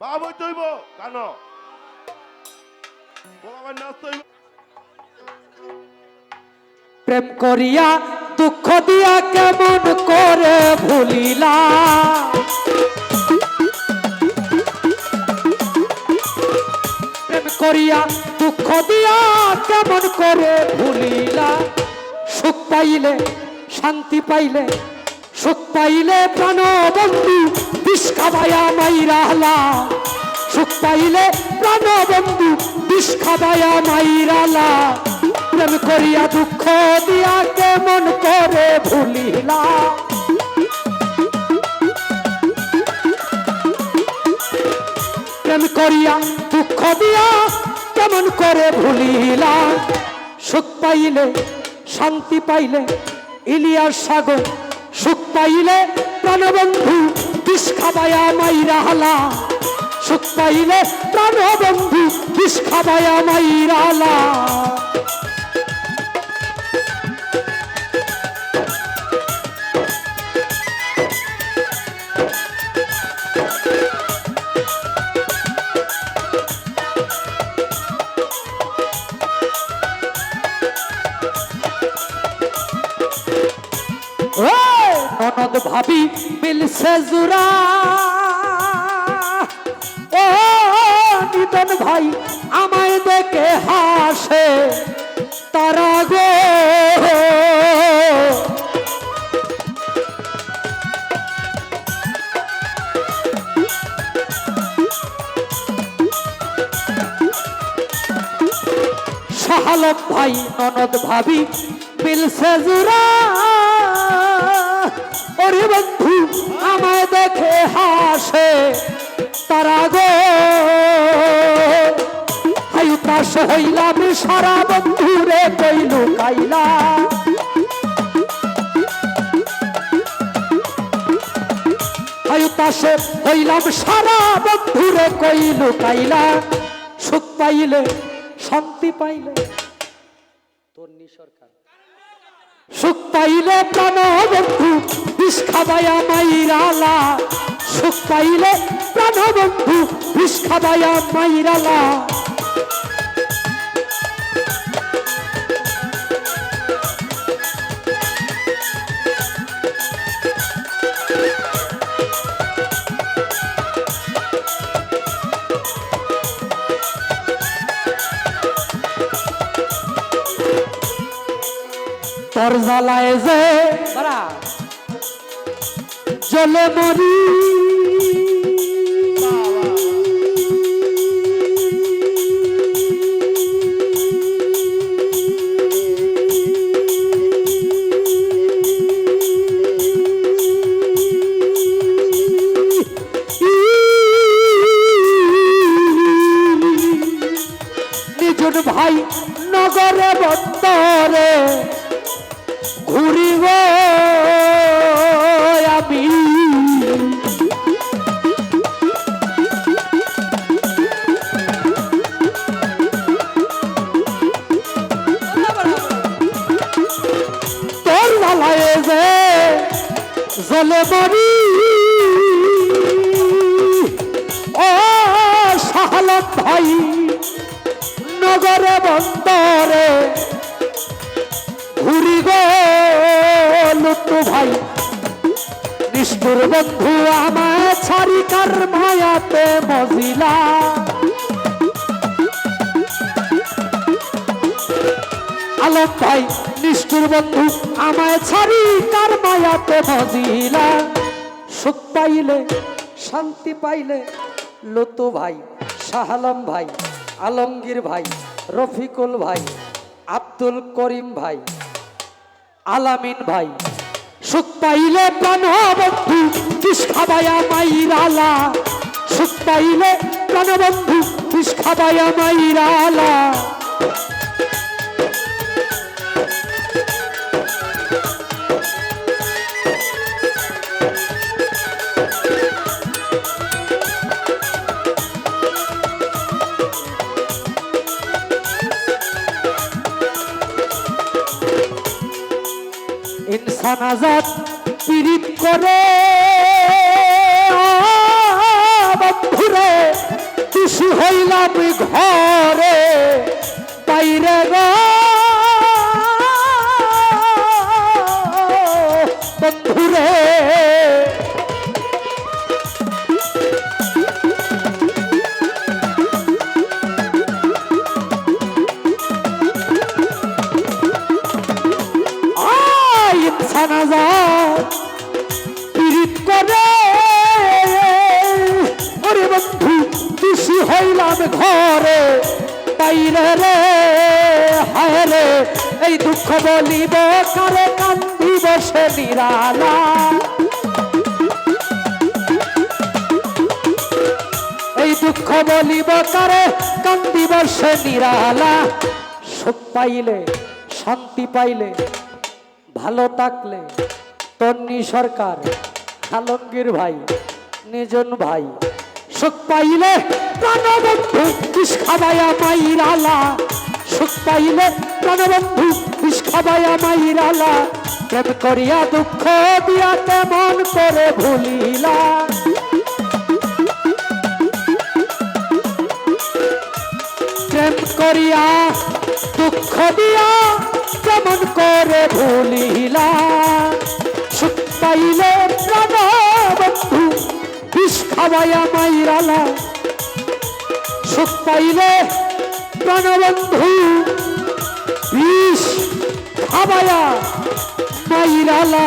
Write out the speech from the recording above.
বাবু তৈব, কেন? প্রেম করিয়া দুঃখ দিয়া কেমন করে ভুলিলা? প্রেম করিয়া দুঃখ দিয়া কেমন করে ভুলিলা? সুখ পাইলে, শান্তি পাইলে সুখ পাইলে প্রাণ বন্ধু বিষ খাবায়া মাইরালা সুখ পাইলে প্রাণ বন্ধু বিষ খাবায়া মাইরালা প্রেম করিয়া দুঃখ দিয়া কেমন করে ভুলিলা? প্রেম করিয়া দুঃখ দিয়া কেমন করে ভুলিলা? সুখ পাইলে শান্তি পাইলে ইলিয়ার সাগর সুখ পাইলে প্রাণবন্ধু বিষ মাইরা হালা। সুখ পাইলে প্রাণবন্ধু বিষ খাবায়া মাইরা হালা। ননদ ভাবি মিলছে জুরা। ও নিতন ভাই, আমায় দেখে হাসে তারা গো। শাহালক ভাই, ননদ ভাবি মিলছে জুরা। বন্ধু আমায় দেখে হাসে, তারা গো, হাই হইলাম সারা বন্ধু রে কইলু। কাইলা হাই হইলাম সারা বন্ধু রে কইলু কাইলা। সুখ পাইলে, শান্তি পাইলে, তন্নি সরকার। সুখ প্রাণবন্ধু প্রাণ বন্ধু বিষ খাবায়া মাইরালা সুখ প্রাণবন্ধু প্রাণ বন্ধু বিষ খাবায়া মাইরালা তোর জ্বালায় যে জলে মরি। ভাই নগরে বন্দরে জলে মরি ও সাহালত ভাই, নগরে বন্দরে ঘুরি গো ভাই। নিষ্ঠুর বন্ধু আমায় ছাড়ি কার মায়াতে মজিলা। আলম ভাই নিষ্ঠুর বন্ধু আমায় ছাড়ি কার মায়াতে মজিলা সুখ পাইলে, শান্তি পাইলে, লতু ভাই, শাহালম ভাই, আলমগীর ভাই, রফিকুল ভাই, আব্দুল করিম ভাই, আলামিন ভাই। সুখ পাইলে প্রাণ বন্ধু বিষ খাবায়া মাইরালা। সুখ পাইলে প্রাণ বন্ধু বিষ খাবায়া মাইরালা। আজাদ পীড়িত করে। বন্ধুরে খুশি হইলাম ঘরে ঘরে বাইরে রে? হায় রে, এই দুঃখ বলিব কারে কান্দি বসে নিরালা এই দুঃখ বলিব কারে কান্দি বসে নিরালা সুখ পাইলে, শান্তি পাইলে, ভালো থাকলে, তন্নি সরকার, আলমগীর ভাই নিজন ভাই। সুখ পাইলে প্রাণবন্ধু বিষ খাবায়া মাইরালা। সুখ পাইলে প্রাণবন্ধু বিষ খাবায়া মাইরালা। প্রেম করিয়া দুঃখ দিয়া কেমন করে ভুলিলা। প্রেম করিয়া দুঃখ দিয়া কেমন করে ভুলিলা। সুখ পাইলে প্রাণ বন্ধু বিষ খাওয়াইয়া মাইরালা। সুখ পাইলে প্রাণবন্ধু। বিষ খাওয়াইয়া মাইরালা।